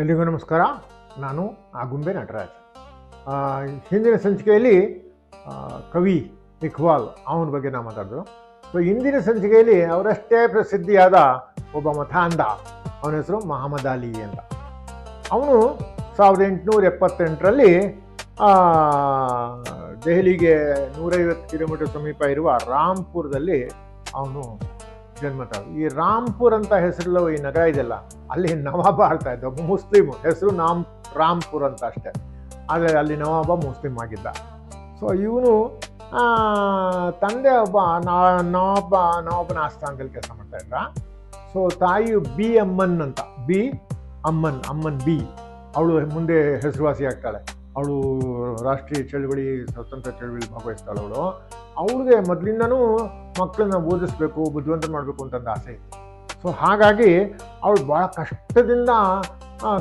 ಎಲ್ರಿಗೂ ನಮಸ್ಕಾರ. ನಾನು ಆಗುಂಬೆ ನಟರಾಜ್. ಹಿಂದಿನ ಸಂಚಿಕೆಯಲ್ಲಿ ಕವಿ ಇಕ್ಬಾಲ್ ಅವನ ಬಗ್ಗೆ ನಾವು ಮಾತಾಡಿದ್ರು ಸೊ ಇಂದಿನ ಸಂಚಿಕೆಯಲ್ಲಿ ಅವರಷ್ಟೇ ಪ್ರಸಿದ್ಧಿಯಾದ ಒಬ್ಬ ಮತಾಂಧ ಅವನ ಹೆಸರು ಮಹಮ್ಮದ್ ಅಲಿ ಅಂತ. ಅವನು ಸಾವಿರದ ಎಂಟುನೂರ ಎಪ್ಪತ್ತೆಂಟರಲ್ಲಿ ದೆಹಲಿಗೆ ನೂರೈವತ್ತು ಕಿಲೋಮೀಟರ್ ಸಮೀಪ ಇರುವ ರಾಂಪುರದಲ್ಲಿ ಅವನು ತಾಳು ಈ ರಾಮ್ಪುರ್ ಅಂತ ಹೆಸರು ಈ ನಗರ ಇದೆಲ್ಲ, ಅಲ್ಲಿ ನವಾಬ ಆಳ್ತಾ ಇದ್ದ, ಮುಸ್ಲಿಮ್. ಹೆಸರು ನಾಮ್, ರಾಮ್ಪುರ್ ಅಂತ ಅಷ್ಟೇ. ಆದರೆ ಅಲ್ಲಿ ನವಾಬ ಮುಸ್ಲಿಂ ಆಗಿದ್ದ. ಸೊ ಇವನು ತಂದೆ ಒಬ್ಬ ನವಾಬ, ನವಾಬನ ಆಸ್ಥಾನದಲ್ಲಿ ಕೆಲಸ ಮಾಡ್ತಾ ಇದ್ದ. ಸೊ ತಾಯಿಯು ಬಿ ಅಮ್ಮನ್ ಅಂತ. ಬಿ ಅಮ್ಮನ್ ಅಮ್ಮನ್ ಬಿ. ಅವಳು ಮುಂದೆ ಹೆಸರುವಾಸಿ ಆಗ್ತಾಳೆ. ಅವಳು ರಾಷ್ಟ್ರೀಯ ಚಳುವಳಿ, ಸ್ವತಂತ್ರ ಚಳುವಳಿ ಭಾಗವಹಿಸ್ತಾಳೆ ಅವಳು. ಅವಳಿಗೆ ಮೊದಲಿಂದನೂ ಮಕ್ಕಳನ್ನ ಓದಿಸ್ಬೇಕು ಬುದ್ಧಿವಂತ ಮಾಡಬೇಕು ಅಂತಂದು ಆಸೆ ಇತ್ತು. ಸೊ ಹಾಗಾಗಿ ಅವಳು ಭಾಳ ಕಷ್ಟದಿಂದ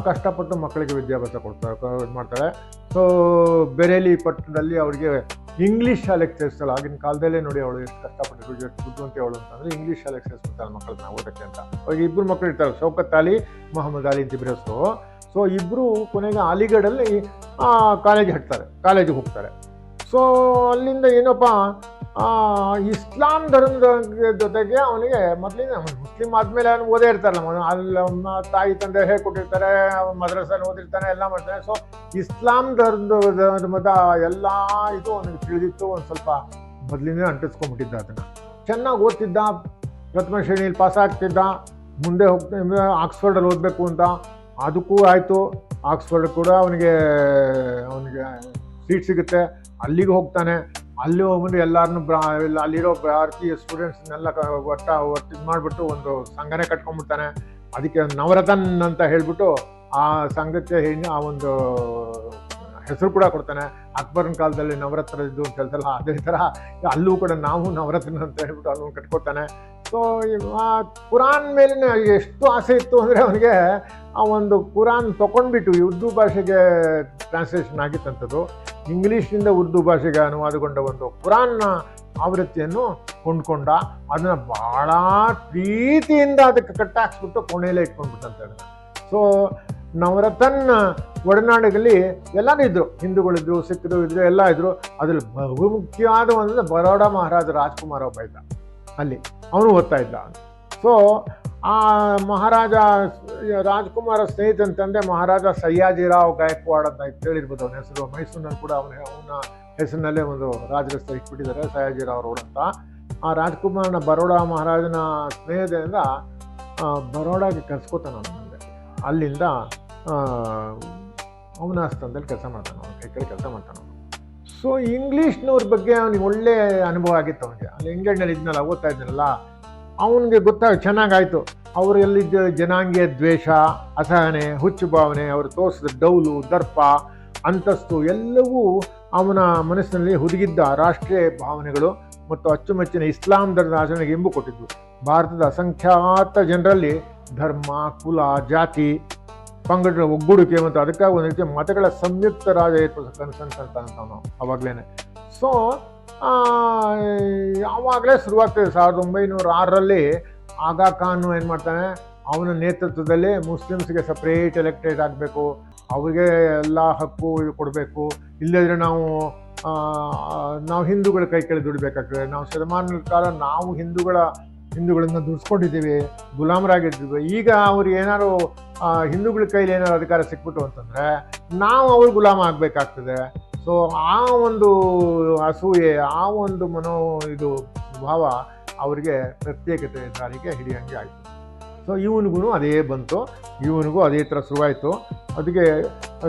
ಕಷ್ಟಪಟ್ಟು ಮಕ್ಕಳಿಗೆ ವಿದ್ಯಾಭ್ಯಾಸ ಕೊಡ್ತಾರೆ ಇದು ಮಾಡ್ತಾಳೆ ಸೊ ಬೆರೇಲಿ ಪಟ್ಟಣದಲ್ಲಿ ಅವಳಿಗೆ ಇಂಗ್ಲೀಷ್ ಶಾಲೆಗೆ ಸೇರಿಸ್ತಾಳೆ. ಆಗಿನ ಕಾಲದಲ್ಲೇ ನೋಡಿ ಅವಳು ಎಷ್ಟು ಕಷ್ಟಪಟ್ಟು ಎಷ್ಟು ಬುದ್ಧಿವಂತೆ ಅವಳು ಅಂತಂದರೆ ಇಂಗ್ಲೀಷ್ ಶಾಲೆಗೆ ಸೇರಿಸ್ಬಿಡ್ತಾಳೆ ಮಕ್ಕಳನ್ನ ಓದಕ್ಕೆ ಅಂತ. ಅವಾಗ ಇಬ್ಬರು ಮಕ್ಕಳು ಇರ್ತಾರೆ, ಶೌಕತ್ ಅಲಿ, ಮೊಹಮ್ಮದ್ ಅಲಿ ಅಂತ ಇಬ್ಬರು ಸೊ ಇಬ್ಬರು ಕೊನೆಗೆ ಅಲಿಗಢಲ್ಲಿ ಕಾಲೇಜ್ ಹಟ್ತಾರೆ ಕಾಲೇಜಿಗೆ ಹೋಗ್ತಾರೆ. ಸೊ ಅಲ್ಲಿಂದ ಏನಪ್ಪ ಇಸ್ಲಾಂ ಧರ್ಮದ ಜೊತೆಗೆ ಅವನಿಗೆ ಮೊದಲಿಂದ ಮುಸ್ಲಿಂ ಆದಮೇಲೆ ಅವನು ಓದೇ ಇರ್ತಾರಲ್ಲ ಅಲ್ಲಿ ತಾಯಿ, ತಂದೆ ಹೇಗೆ ಕೊಟ್ಟಿರ್ತಾರೆ ಮದ್ರಸಲ್ಲಿ ಓದಿರ್ತಾನೆ, ಎಲ್ಲ ಮಾಡ್ತಾನೆ. ಸೊ ಇಸ್ಲಾಂ ಧರ್ಮದ ಧರ್ಮದ ಎಲ್ಲ ಇದು ಅವನಿಗೆ ತಿಳಿದಿತ್ತು, ಒಂದು ಸ್ವಲ್ಪ ಮೊದಲಿಂದ ಅಂಟಿಸ್ಕೊಂಡ್ಬಿಟ್ಟಿದ್ದ ಅದನ್ನು. ಚೆನ್ನಾಗಿ ಓದ್ತಿದ್ದ, ಪ್ರಥಮ ಶ್ರೇಣಿಯಲ್ಲಿ ಪಾಸ್ ಆಗ್ತಿದ್ದ, ಮುಂದೆ ಹೋಗ್ತಾ, ಆಕ್ಸ್ಫರ್ಡಲ್ಲಿ ಓದಬೇಕು ಅಂತ. ಅದಕ್ಕೂ ಆಯಿತು. ಆಕ್ಸ್ಫರ್ಡ್ ಕೂಡ ಅವನಿಗೆ ಅವನಿಗೆ ಸೀಟ್ ಸಿಗುತ್ತೆ. ಅಲ್ಲಿಗೆ ಹೋಗ್ತಾನೆ. ಅಲ್ಲಿ ಹೋಗ್ಬಿಟ್ಟು ಎಲ್ಲರನ್ನು ಬ್ರಾ ಅಲ್ಲಿರೋ ಭಾರತೀಯ ಸ್ಟೂಡೆಂಟ್ಸ್ನೆಲ್ಲ ಒಟ್ಟ, ಒಟ್ಟು ಇದು ಮಾಡಿಬಿಟ್ಟು ಒಂದು ಸಂಘನೇ ಕಟ್ಕೊಂಡ್ಬಿಡ್ತಾನೆ. ಅದಕ್ಕೆ ನವರತನ್ ಅಂತ ಹೇಳಿಬಿಟ್ಟು ಆ ಸಂಘಕ್ಕೆ ಹೆಣ್ಣು, ಆ ಒಂದು ಹೆಸರು ಕೂಡ ಕೊಡ್ತಾನೆ. ಅಕ್ಬರ್ನ ಕಾಲದಲ್ಲಿ ನವರತ್ನ ಇದ್ದು ಅಂತ ಹೇಳ್ತಾರಲ್ಲ, ಅದೇ ಥರ ಅಲ್ಲೂ ಕೂಡ ನಾವು ನವರತ್ನ ಅಂತ ಹೇಳ್ಬಿಟ್ಟು ಅಲ್ಲೂ ಕಟ್ಕೊತಾನೆ ಸೊ ಆ ಕುರಾನ್ ಮೇಲಿನ ಎಷ್ಟು ಆಸೆ ಇತ್ತು ಅಂದರೆ ಅವನಿಗೆ ಆ ಒಂದು ಕುರಾನ್ ತೊಗೊಂಡ್ಬಿಟ್ಟು ಉರ್ದು ಭಾಷೆಗೆ ಟ್ರಾನ್ಸ್ಲೇಷನ್ ಆಗಿತ್ತಂಥದ್ದು ಇಂಗ್ಲೀಷಿಂದ ಉರ್ದು ಭಾಷೆಗೆ ಅನುವಾದಗೊಂಡ ಒಂದು ಕುರಾನ್ನ ಆವೃತ್ತಿಯನ್ನು ಕೊಂಡ್ಕೊಂಡ, ಅದನ್ನು ಭಾಳ ಪ್ರೀತಿಯಿಂದ ಅದಕ್ಕೆ ಕಟ್ಟಾಕ್ಸ್ಬಿಟ್ಟು ಕೋಣೆಯಲ್ಲೇ ಇಟ್ಕೊಂಡ್ಬಿಟ್ಟಂತ ಅದನ್ನು ಸೊ ನವರತನ್ ಒಡನಾಡಿನಲ್ಲಿ ಎಲ್ಲರೂ ಇದ್ದರು ಹಿಂದೂಗಳಿದ್ರು ಸಿಖ್ರು ಇದ್ದರು ಎಲ್ಲ ಇದ್ದರು ಅದ್ರಲ್ಲಿ ಬಹುಮುಖ್ಯವಾದ ಒಂದು ಬರೋಡ ಮಹಾರಾಜ ರಾಜ್ಕುಮಾರ್ ಒಬ್ಬ ಇದ್ದ. ಅಲ್ಲಿ. ಅವನು ಓದ್ತಾ ಇದ್ದ. ಸೊ ಆ ಮಹಾರಾಜ ರಾಜ್ಕುಮಾರ ಸ್ನೇಹಿತನ ತಂದೆ ಮಹಾರಾಜ ಸಯ್ಯಾಜಿರಾವ್ ಗಾಯಕ್ವಾಡ್ ಅಂತ ಕೇಳಿರ್ಬೋದು ಅವನ ಹೆಸರು. ಮೈಸೂರಿನಲ್ಲಿ ಕೂಡ ಅವನ ಅವನ ಹೆಸರಿನಲ್ಲೇ ಒಂದು ರಾಜರಸ್ತೆ ಇಟ್ಬಿಟ್ಟಿದ್ದಾರೆ ಸಯ್ಯಾಜಿರಾವ್ ರೋಡ್ ಅಂತ. ಆ ರಾಜ್ಕುಮಾರನ ಬರೋಡ ಮಹಾರಾಜನ ಸ್ನೇಹದಿಂದ ಆ, ಬರೋಡಾಗೆ ಕರ್ಸ್ಕೊತಾನ ಅವನ ಮುಂದೆ ಅಲ್ಲಿಂದ ಅವನ ಸ್ಥಾನದಲ್ಲಿ ಕೆಲಸ ಮಾಡ್ತಾನೆ ಅವನ ಕೈ ಕೆಲಸ ಮಾಡ್ತಾನೆ ಸೊ ಇಂಗ್ಲೀಷ್ನವ್ರ ಬಗ್ಗೆ ಅವ್ನಿಗೆ ಒಳ್ಳೆ ಅನುಭವ ಆಗಿತ್ತು ಅವನಿಗೆ. ಅಲ್ಲಿ ಇಂಗ್ಲೆಂಡ್ನಲ್ಲಿ ಇದ್ನಲ್ಲ, ಓದ್ತಾ ಇದ್ನಲ್ಲ, ಅವನಿಗೆ ಗೊತ್ತಾಗ, ಚೆನ್ನಾಗಾಯಿತು. ಅವರು ಎಲ್ಲಿದ್ದ ಜನಾಂಗೀಯ ದ್ವೇಷ, ಅಸಹನೆ, ಹುಚ್ಚು ಭಾವನೆ, ಅವರು ತೋರಿಸಿದ ಡೌಲು, ದರ್ಪ, ಅಂತಸ್ತು ಎಲ್ಲವೂ ಅವನ ಮನಸ್ಸಿನಲ್ಲಿ ಹುದುಗಿದ್ದ ರಾಷ್ಟ್ರೀಯ ಭಾವನೆಗಳು ಮತ್ತು ಅಚ್ಚುಮೆಚ್ಚಿನ ಇಸ್ಲಾಂ ಧರ್ಮದ ಆಚರಣೆಗೆ ಇಂಬು ಕೊಟ್ಟಿದ್ದು ಭಾರತದ ಅಸಂಖ್ಯಾತ ಜನರಲ್ಲಿ ಧರ್ಮ, ಕುಲ, ಜಾತಿ ಪಂಗಡ ಒಗ್ಗೂಡಿಕೆ ಮತ್ತು ಅದಕ್ಕಾಗಿ ಒಂದು ರೀತಿಯ ಮತಗಳ ಸಂಯುಕ್ತ ರಾಜ ಕನ್ಕಂತ ಅಂತ ನಾವು ಅವಾಗಲೇ ಸೊ ಯಾವಾಗಲೇ ಶುರುವಾಗ್ತದೆ, ಸಾವಿರದ ಒಂಬೈನೂರ ಆರರಲ್ಲಿ ಆಗಾ ಖಾನ್ ಏನು ಮಾಡ್ತಾನೆ, ಅವನ ನೇತೃತ್ವದಲ್ಲಿ ಮುಸ್ಲಿಮ್ಸ್ಗೆ ಸಪ್ರೇಟ್ ಎಲೆಕ್ಟೆಡ್ ಆಗಬೇಕು, ಅವ್ರಿಗೆ ಎಲ್ಲ ಹಕ್ಕು ಇದು ಕೊಡಬೇಕು ಇಲ್ಲದ್ರೆ ನಾವು ನಾವು ಹಿಂದೂಗಳ ಕೈ ಕೆಳಗೆ ದುಡಿಬೇಕಾಗ್ತದೆ. ನಾವು ಶತಮಾನಗಳ ಕಾಲ ನಾವು ಹಿಂದೂಗಳ ಹಿಂದೂಗಳನ್ನ ದುಡಿಸ್ಕೊಂಡಿದ್ದೀವಿ ಗುಲಾಮರಾಗಿದ್ದೀವಿ ಈಗ ಅವ್ರು ಏನಾದ್ರು ಹಿಂದೂಗಳ ಕೈಲಿ ಏನಾದ್ರು ಅಧಿಕಾರ ಸಿಕ್ಬಿಟ್ಟು ಅಂತಂದರೆ, ನಾವು ಅವ್ರ ಗುಲಾಮ ಆಗಬೇಕಾಗ್ತದೆ. ಸೊ ಆ ಒಂದು ಅಸೂಯೆ, ಆ ಒಂದು ಮನೋ ಇದು ಭಾವ ಅವರಿಗೆ ಪ್ರತ್ಯೇಕತೆ ದಾರಿಗೆ ಹಿಡಿಯಂಗೆ ಆಯಿತು. ಸೊ ಇವನಿಗೂ ಅದೇ ಬಂತು. ಇವನಿಗೂ ಅದೇ ಥರ ಶುರುವಾಯಿತು. ಅದಕ್ಕೆ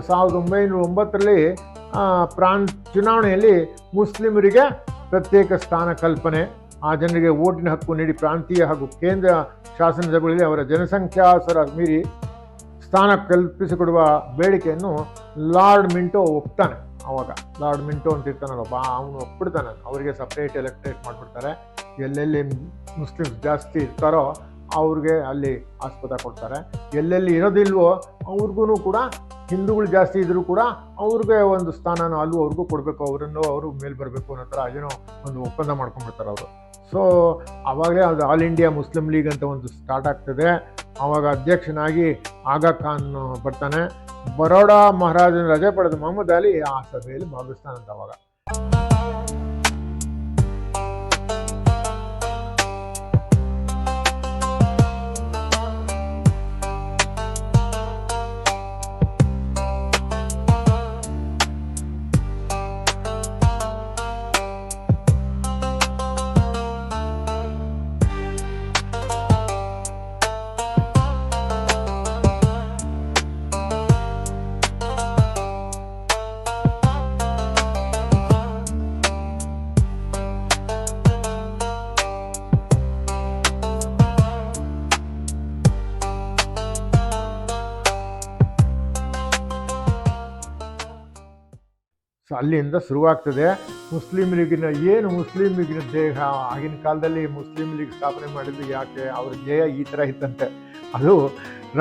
ಸಾವಿರದ ಒಂಬೈನೂರ ಒಂಬತ್ತರಲ್ಲಿ ಪ್ರಾಂತ್ ಚುನಾವಣೆಯಲ್ಲಿ ಮುಸ್ಲಿಮರಿಗೆ ಪ್ರತ್ಯೇಕ ಸ್ಥಾನ ಕಲ್ಪನೆ. ಆ ಜನರಿಗೆ ಓಟಿನ ಹಕ್ಕು ನೀಡಿ ಪ್ರಾಂತೀಯ ಹಾಗೂ ಕೇಂದ್ರ ಶಾಸನ ಸಭೆಗಳಲ್ಲಿ ಅವರ ಜನಸಂಖ್ಯಾಸರ ಮೀರಿ ಸ್ಥಾನ ಕಲ್ಪಿಸಿಕೊಡುವ ಬೇಡಿಕೆಯನ್ನು ಲಾರ್ಡ್ ಮಿಂಟೋ ಒಪ್ತಾನೆ. ಆವಾಗ ಲಾರ್ಡ್ ಮಿಂಟೋ ಅಂತ ಇರ್ತಾನಲ್ಲ, ಬಾ, ಅವನು ಒಪ್ಬಿಡ್ತಾನೆ. ಅವರಿಗೆ ಸಪ್ರೇಟ್ ಎಲೆಕ್ಟ್ರೇಟ್ ಮಾಡಿಬಿಡ್ತಾರೆ ಎಲ್ಲೆಲ್ಲಿ ಮುಸ್ಲಿಮ್ಸ್ ಜಾಸ್ತಿ ಇರ್ತಾರೋ ಅವ್ರಿಗೆ ಅಲ್ಲಿ ಆಸ್ಪದ ಕೊಡ್ತಾರೆ. ಎಲ್ಲೆಲ್ಲಿ ಇರೋದಿಲ್ವೋ ಅವ್ರಿಗೂ ಕೂಡ, ಹಿಂದೂಗಳು ಜಾಸ್ತಿ ಇದ್ದರೂ ಕೂಡ ಅವ್ರಿಗೆ ಒಂದು ಸ್ಥಾನನ ಅಲ್ಲೂ ಅವ್ರಿಗೂ ಕೊಡಬೇಕು. ಅವರನ್ನು ಅವರು ಮೇಲೆ ಬರಬೇಕು ಅನ್ನೋ ಥರ ಏನೋ ಒಂದು ಒಪ್ಪಂದ ಮಾಡ್ಕೊಂಡ್ಬಿಡ್ತಾರೆ ಅವರು. ಸೊ ಆವಾಗಲೇ ಅದು ಆಲ್ ಇಂಡಿಯಾ ಮುಸ್ಲಿಂ ಲೀಗ್ ಅಂತ ಒಂದು ಸ್ಟಾರ್ಟ್ ಆಗ್ತದೆ. ಆವಾಗ ಅಧ್ಯಕ್ಷನಾಗಿ ಆಗಾ ಖಾನ್ ಬರ್ತಾನೆ. ಬರೋಡಾ ಮಹಾರಾಜನ ರಜೆ ಪಡೆದ ಮೊಹಮ್ಮದ್ ಅಲಿ ಆ ಸಭೆಯಲ್ಲಿ ಭಾಗಿಸ್ತಾನಂತ ಅವಾಗ. ಅಲ್ಲಿಂದ ಶುರುವಾಗ್ತದೆ. ಮುಸ್ಲಿಂ ಲೀಗಿನ ಏನು ಮುಸ್ಲಿಂ ಲೀಗಿನ ದೇಹ, ಆಗಿನ ಕಾಲದಲ್ಲಿ ಮುಸ್ಲಿಂ ಲೀಗ್ ಸ್ಥಾಪನೆ ಮಾಡಿದ್ದು ಯಾಕೆ? ಅವ್ರ ಧ್ಯೇಯ ಈ ಥರ ಇತ್ತಂತೆ ಅದು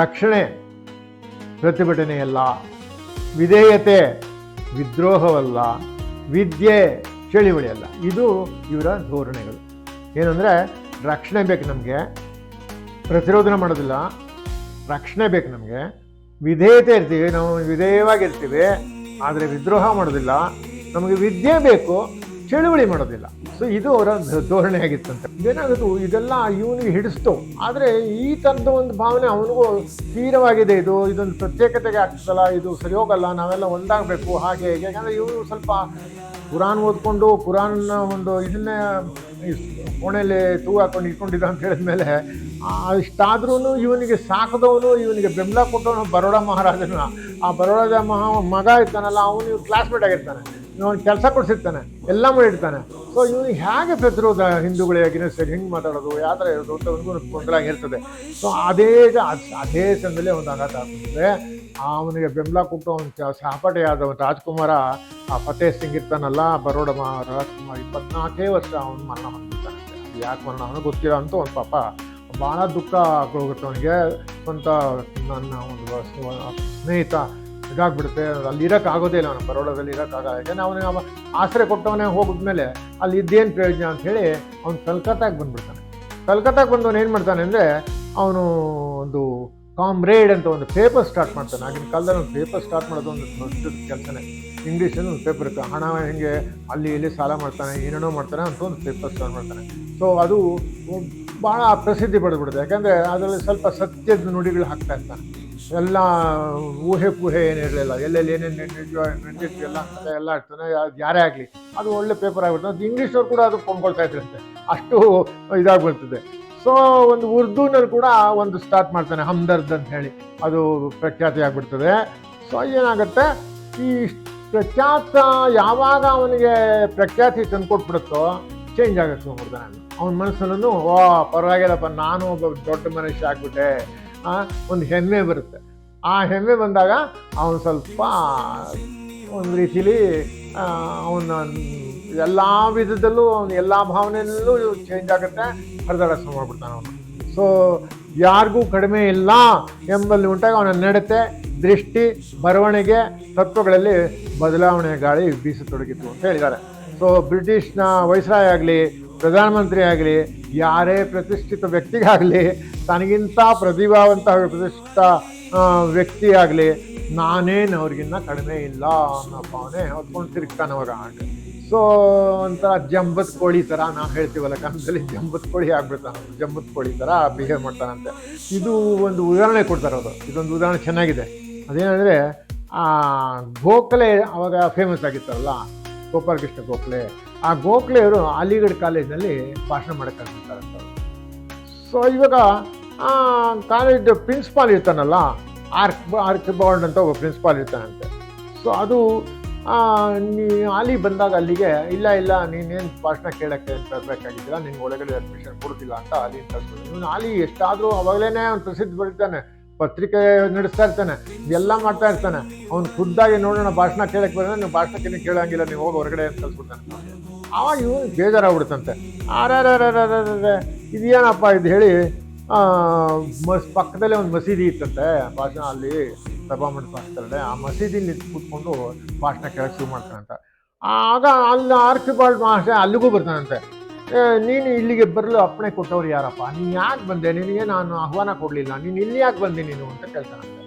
ರಕ್ಷಣೆ, ಪ್ರತಿಭಟನೆಯಲ್ಲ, ವಿಧೇಯತೆ, ವಿದ್ರೋಹವಲ್ಲ, ವಿದ್ಯೆ, ಚಳಿವಳಿ ಅಲ್ಲ. ಇದು ಇವರ ಧೋರಣೆಗಳು. ಏನಂದರೆ ರಕ್ಷಣೆ ಬೇಕು ನಮಗೆ, ಪ್ರತಿರೋಧನ ಮಾಡೋದಿಲ್ಲ. ರಕ್ಷಣೆ ಬೇಕು ನಮಗೆ. ವಿಧೇಯತೆ ಇರ್ತೀವಿ, ನಾವು ವಿಧೇಯವಾಗಿರ್ತೀವಿ ಆದರೆ ವಿದ್ರೋಹ ಮಾಡೋದಿಲ್ಲ. ನಮಗೆ ವಿದ್ಯೆ ಬೇಕು, ಚಳುವಳಿ ಮಾಡೋದಿಲ್ಲ. ಸೊ ಇದು ಅವರ ಧೋರಣೆ ಆಗಿತ್ತಂತೆ. ಏನಾಗುತ್ತೆ, ಇದೆಲ್ಲ ಇವನಿಗೆ ಹಿಡಿಸ್ತು. ಆದರೆ ಈ ಥರದ ಒಂದು ಭಾವನೆ ಅವನಿಗೂ ತೀರವಾಗಿದೆ ಇದು, ಇದೊಂದು ಪ್ರತ್ಯೇಕತೆಗೆ ಆಗ್ತದಲ್ಲ ಇದು ಸರಿ ಹೋಗಲ್ಲ, ನಾವೆಲ್ಲ ಒಂದಾಗಬೇಕು, ಹಾಗೆ, ಹೇಗೆ. ಯಾಕಂದರೆ ಇವನು ಸ್ವಲ್ಪ ಕುರಾನ್ ಓದ್ಕೊಂಡು ಕುರಾನ್ನ ಒಂದು ಇದನ್ನೇ ಕೋಣೆಯಲ್ಲಿ ತೂ ಹಾಕೊಂಡು ಇಟ್ಕೊಂಡಿದ್ದ ಅಂತ ಹೇಳಿದ್ಮೇಲೆ ಇಷ್ಟಾದ್ರೂ ಇವನಿಗೆ ಸಾಕದವನು, ಇವನಿಗೆ ಬೆಂಬಲ ಕೊಟ್ಟವನು ಬರೋಡ ಮಹಾರಾಜನ. ಆ ಬರೋಡ ಮಹಾ ಮಗ ಇರ್ತಾನಲ್ಲ, ಅವನು ಕ್ಲಾಸ್ಮೇಟ್ ಆಗಿರ್ತಾನೆ. ಇವನು ಕೆಲಸ ಕೊಡ್ಸಿರ್ತಾನೆ, ಎಲ್ಲ ಮಾಡಿರ್ತಾನೆ. ಸೊ ಇವನು ಹೇಗೆ ಪ್ರತಿರೋಧ ಹಿಂದೂಗಳೇ ಸರಿ, ಹಿಂಗೆ ಮಾತಾಡೋದು, ಯಾವ ಥರ ಇರೋದು ಅಂತ ಒಂದು ಗೊಂದಲ ಆಗಿರ್ತದೆ. ಸೊ ಅದೇ ಅದೇ ಸಂದಲ್ಲಿ ಒಂದು ಆಘಾತ ಆಗ್ತದೆ. ಅವನಿಗೆ ಬೆಂಬಲ ಕೊಟ್ಟು ಅವನ ಸಹಪಾಠಿ ಆದ ರಾಜ್ಕುಮಾರ, ಆ ಫತೇಹ್ ಸಿಂಗ್ ಇರ್ತಾನಲ್ಲ, ಬರೋಡ ರಾಜ್ಕುಮಾರ್ ಇಪ್ಪತ್ನಾಲ್ಕೇ ವರ್ಷ ಅವನ ಮರಣ ಹೊಂದಿರ್ತಾನೆ ಯಾಕೆ ಮರಣ ಅವನಿಗೆ ಗೊತ್ತಿಲ್ಲ ಅಂತೂ ಒಂದು ಪಾಪ ಭಾಳ ದುಃಖ ಆಗೋಗುತ್ತೆ ಅವನಿಗೆ. ಸ್ವಂತ ನನ್ನ ಒಂದು ಸ್ನೇಹಿತ ಇದಾಗ್ಬಿಡುತ್ತೆ. ಅಲ್ಲಿ ಇರೋಕ್ಕಾಗೋದೇ ಆಗೋದೇ ಇಲ್ಲ ಅವನು ಬರೋಡದಲ್ಲಿ ಇರೋಕ್ಕಾಗಲ್ಲ ಯಾಕಂದ್ರೆ ಅವನಿಗೆ ಆಶ್ರಯ ಕೊಟ್ಟವನೇ ಹೋಗಿದ್ಮೇಲೆ ಅಲ್ಲಿ ಇದ್ದೇನು ಪ್ರಯೋಜನ ಅಂತ ಹೇಳಿ ಅವ್ನು ಕಲ್ಕತ್ತಾಗೆ ಬಂದ್ಬಿಡ್ತಾನೆ. ಕಲ್ಕತ್ತಾಗೆ ಬಂದು ಅವನು ಏನು ಮಾಡ್ತಾನೆ ಅಂದರೆ ಅವನು ಒಂದು ಕಾಮ್ರೇಡ್ ಅಂತ ಒಂದು ಪೇಪರ್ ಸ್ಟಾರ್ಟ್ ಮಾಡ್ತಾನೆ. ಆಗಿನ ಕಾಲದಲ್ಲಿ ಒಂದು ಪೇಪರ್ ಸ್ಟಾರ್ಟ್ ಮಾಡೋದು ಒಂದು ದೊಡ್ಡ ಕೆಲಸನೇ. ಇಂಗ್ಲೀಷಲ್ಲಿ ಒಂದು ಪೇಪರ್ ಇರುತ್ತೆ ಹಣ ಹೇಗೆ ಅಲ್ಲಿ ಇಲ್ಲಿ ಸಾಲ ಮಾಡ್ತಾನೆ, ಏನೇನೋ ಮಾಡ್ತಾನೆ ಅಂತ ಒಂದು ಪೇಪರ್ ಸ್ಟಾರ್ಟ್ ಮಾಡ್ತಾನೆ. ಸೊ ಅದು ಭಾಳ ಪ್ರಸಿದ್ಧಿ ಪಡೆದ್ಬಿಡುತ್ತೆ ಯಾಕೆಂದರೆ ಅದರಲ್ಲಿ ಸ್ವಲ್ಪ ಸತ್ಯದ ನುಡಿಗಳು ಹಾಕ್ತಾ ಇರ್ತಾನೆ. ಎಲ್ಲ ಊಹೆ ಪೂಹೆ ಏನಿರಲಿಲ್ಲ ಎಲ್ಲೆಲ್ಲಿ ಏನೇನು ನಡೆದಿತ್ತು ಎಲ್ಲ ಎಲ್ಲ ಆಗ್ತಾನೆ ಅದು ಯಾರೇ ಆಗಲಿ. ಅದು ಒಳ್ಳೆ ಪೇಪರ್ ಆಗಿಬಿಡ್ತು. ಅದು ಇಂಗ್ಲೀಷವ್ರು ಕೂಡ ಅದು ಕೊಂಡ್ಕೊಳ್ತಾ ಇದ್ರಂತೆ. ಅಷ್ಟು ಇದಾಗಿ ಸೊ ಒಂದು ಉರ್ದುನಲ್ಲಿ ಕೂಡ ಒಂದು ಸ್ಟಾರ್ಟ್ ಮಾಡ್ತಾನೆ ಹಮ್ದರ್ದ್ ಅಂತ ಹೇಳಿ. ಅದು ಪ್ರಖ್ಯಾತಿ ಆಗಿಬಿಡ್ತದೆ. ಸೊ ಏನಾಗುತ್ತೆ? ಈ ಪ್ರಖ್ಯಾತ ಯಾವಾಗ ಅವನಿಗೆ ಪ್ರಖ್ಯಾತಿ ತಂದು ತಂದುಕೊಟ್ಬಿಡುತ್ತೋ ಚೇಂಜ್ ಆಗುತ್ತೆ ನೋಡ್ತಾನೆ ಅವನ ಮನಸ್ಸನ್ನು ಓ ಪರವಾಗಿಲ್ಲಪ್ಪ, ನಾನು ಒಬ್ಬ ದೊಡ್ಡ ಮನುಷ್ಯ ಆಗ್ಬಿಟ್ಟೆ. ಒಂದು ಹೆಮ್ಮೆ ಬರುತ್ತೆ. ಆ ಹೆಮ್ಮೆ ಬಂದಾಗ ಅವನು ಸ್ವಲ್ಪ ಒಂದು ರೀತಿಲಿ ಅವನ ಎಲ್ಲ ವಿಧದಲ್ಲೂ ಅವನು ಎಲ್ಲ ಭಾವನೆಯಲ್ಲೂ ಚೇಂಜ್ ಆಗುತ್ತೆ ಹರಿದಾಡ ಮಾಡ್ಬಿಡ್ತಾನೆ ಅವನು. ಸೊ ಯಾರಿಗೂ ಕಡಿಮೆ ಇಲ್ಲ ಎಂಬಲ್ಲಿ ಉಂಟಾಗ ಅವನ ನಡತೆ, ದೃಷ್ಟಿ, ಬರವಣಿಗೆ, ತತ್ವಗಳಲ್ಲಿ ಬದಲಾವಣೆ ಗಾಳಿ ಬೀಸತೊಡಗಿತು ಅಂತ ಹೇಳಿದ್ದಾರೆ. ಸೊ ಬ್ರಿಟಿಷ್ನ ವಯಸ್ಸಾಯ ಆಗಲಿ ಪ್ರಧಾನಮಂತ್ರಿ ಆಗಲಿ, ಯಾರೇ ಪ್ರತಿಷ್ಠಿತ ವ್ಯಕ್ತಿಗಾಗಲಿ, ತನಗಿಂತ ಪ್ರತಿಭಾವಂತ ಪ್ರತಿಷ್ಠಿತ ವ್ಯಕ್ತಿಯಾಗಲಿ ನಾನೇನು ಅವ್ರಿಗಿನ್ನ ಕಡಿಮೆ ಇಲ್ಲ ಅನ್ನೋ ಭಾವನೆ ಹೊತ್ಕೊಂಡು ತಿರುಗ್ತಾನೆ ಅವಾಗ ಆಗ ಸೊ ಒಂಥರ ಜಂಬತ್ ಕೋಳಿ ಥರ ನಾನು ಹೇಳ್ತೀವಲ್ಲ ಕನ್ನಡದಲ್ಲಿ ಜಂಬತ್ ಕೋಳಿ ಆಗ್ಬಿಡ್ತಾನ ಜಂಬತ್ ಕೋಳಿ ಥರ ಬಿಹೇವ್ ಮಾಡ್ತಾನಂತೆ. ಇದು ಒಂದು ಉದಾಹರಣೆ ಕೊಡ್ತಾರೆ ಅವರು. ಇದೊಂದು ಉದಾಹರಣೆ ಚೆನ್ನಾಗಿದೆ. ಅದೇನಂದರೆ ಗೋಖಲೆ ಅವಾಗ ಫೇಮಸ್ ಆಗಿತ್ತಲ್ಲ, ಗೋಪಾಲಕೃಷ್ಣ ಗೋಖಲೆ. ಆ ಗೋಖಲೆಯವರು ಅಲಿಗಢ ಕಾಲೇಜ್ನಲ್ಲಿ ಭಾಷಣ ಮಾಡೋಕ್ಕಾಗ್ತಾರೆ ಸೊ ಇವಾಗ ಕಾಲೇಜ್ ಪ್ರಿನ್ಸಿಪಾಲ್ ಇರ್ತಾನಲ್ಲ, ಆರ್ಕ್ ಆರ್ಕ್ ಬಾಂಡ್ ಅಂತ ಒಬ್ಬ ಪ್ರಿನ್ಸಿಪಾಲ್ ಇರ್ತಾನಂತೆ. ಸೊ ಅದು ನೀ ಅಲ್ಲಿ ಬಂದಾಗ ಅಲ್ಲಿಗೆ, ಇಲ್ಲ ಇಲ್ಲ, ನೀನೇನು ಭಾಷಣ ಕೇಳೋಕ್ಕೆ ತರಬೇಕಾಗಿದ್ದಿಲ್ಲ ನಿನ್ಗೆ ಒಳಗಡೆ ಅಡ್ಮಿಷನ್ ಕೊಡ್ತಿಲ್ಲ ಅಂತ ಅಲ್ಲಿ ಕಳಿಸ್ಬೋದು ಇವನು ಅಲ್ಲಿ ಎಷ್ಟಾದರೂ ಅವಾಗಲೇ ಅವ್ನು ಪ್ರಸಿದ್ಧಿ ಬರೀತಾನೆ, ಪತ್ರಿಕೆ ನಡೆಸ್ತಾ ಇರ್ತಾನೆ, ಇದೆಲ್ಲ ಮಾಡ್ತಾ ಇರ್ತಾನೆ. ಅವ್ನು ಖುದ್ದಾಗಿ ನೋಡೋಣ, ಭಾಷಣ ಕೇಳಕ್ಕೆ ಬರೋಣ, ನೀವು ಭಾಷಣ ಕೇಳೋಂಗಿಲ್ಲ, ನೀವು ಹೋಗಿ ಹೊರಗಡೆ ಅಂತ ಕಳಿಸ್ಬಿಡ್ತಾನೆ ಆವಾಗ ಇವನು ಬೇಜಾರಾಗ್ಬಿಡ್ತಂತೆ ಆರಾರೇ ಇದೇನಪ್ಪ ಇದು ಹೇಳಿ ಮಸ್ ಪಕ್ಕದಲ್ಲೇ ಒಂದು ಮಸೀದಿ ಇತ್ತಂತೆ ಭಾಷಣ ಅಲ್ಲಿ ಸಭಾ ಸಭಾಮಂಟಪ ಆಗ್ತಾರಲ್ಲ ಆ ಮಸೀದಿ ನಿಂತು ಕೂತ್ಕೊಂಡು ಭಾಷಣ ಕೇಳಕ್ಕೆ ಶುರು ಮಾಡ್ತಾನಂತ ಆಗ ಅಲ್ಲಿ ಆರ್ಕಿಬಾಳ್ ಮಹಾಶಯ ಅಲ್ಲಿಗೂ ಬರ್ತಾನಂತೆ ನೀನು ಇಲ್ಲಿಗೆ ಬರಲು ಅಪ್ಪಣೆ ಕೊಟ್ಟವ್ರು ಯಾರಪ್ಪ ನೀನು ಯಾಕೆ ಬಂದೆ ನಿನಗೆ ನಾನು ಆಹ್ವಾನ ಕೊಡಲಿಲ್ಲ ನೀನು ಇಲ್ಲಿ ಯಾಕೆ ಬಂದೆ ನೀನು ಅಂತ ಕೇಳ್ತಾನಂತೆ